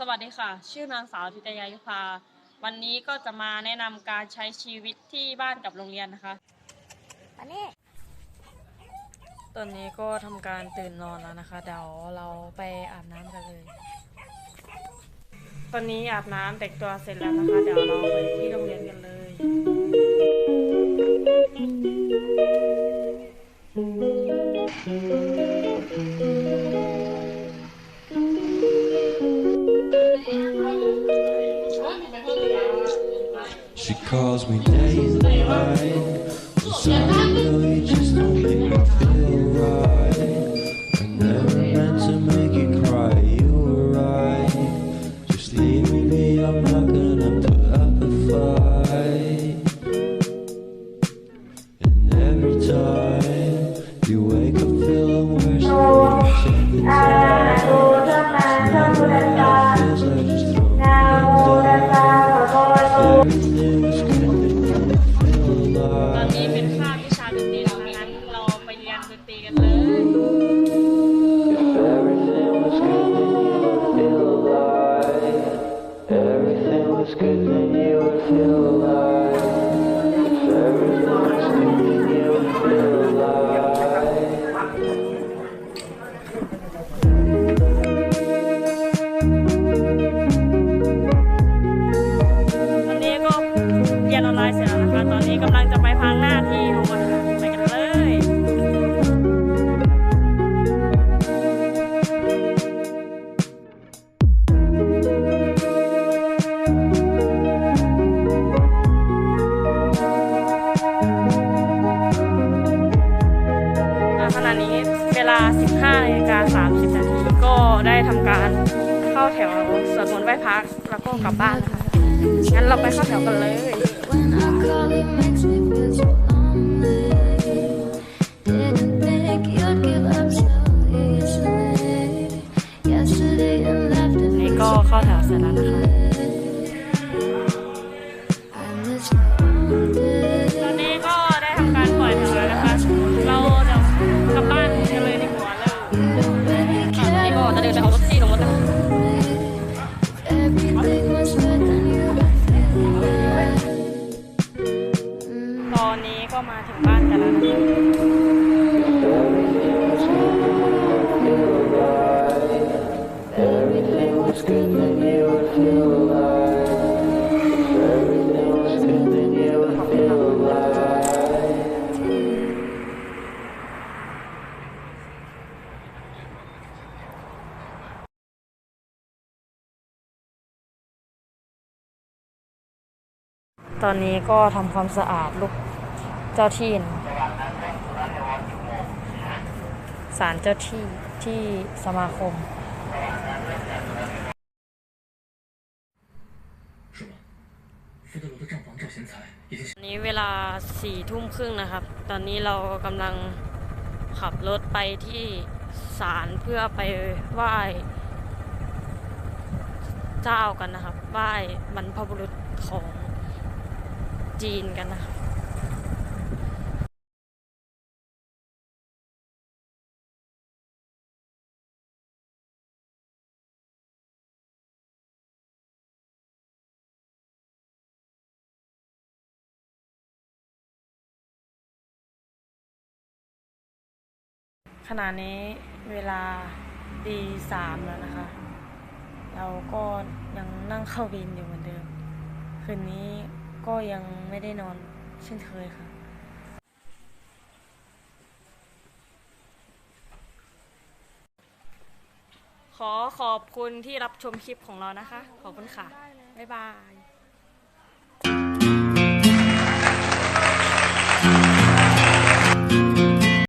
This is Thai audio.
สวัสดีค่ะ ชื่อนางสาวธิตยายุพา วันนี้ก็จะมาแนะนำการใช้ชีวิตที่บ้านกับโรงเรียนนะคะมานี่ตอนนี้ก็ทำการตื่นนอนแล้วนะคะ เดี๋ยวเราไปอาบน้ำกันเลย ตอนนี้อาบน้ำแต่งตัวเสร็จแล้วนะคะ เดี๋ยวเราไปที่โรงเรียนกันเลย She calls me day and night. Sorry, girl, you just don't make me feel ขณะนี้เวลา 15นาฬิกา30นาทีก็ได้ทำการเข้าแถวสวดมนต์ไหว้พระแล้วก็กลับบ้านนะคะงั้นเราไปเข้าแถวกันเลย นี่ก็เข้าแถวเสร็จแล้วนะคะ จะเดินไปเอารถที่ลงรถนะตอนนี้ก็มาถึงบ้านกันแล้วนะคะ ตอนนี้ก็ทำความสะอาดลูกเจ้าที่นะศาลเจ้าที่ที่สมาคมนนี้เวลาสี่ทุ่มครึ่งนะครับ ตอนนี้เรากำลังขับรถไปที่ศาลเพื่อไปไหว้เจ้ากันนะครับไหว้บรรพบุรุษของ จีนกันนะครับขณะนี้เวลาตีสามแล้วนะคะ เราก็ยังนั่งเข้าวินอยู่เหมือนเดิม คืนนี้ ก็ยังไม่ได้นอนเช่นเคยค่ะ ขอขอบคุณที่รับชมคลิปของเรานะคะ ขอบคุณค่ะ บ๊ายบาย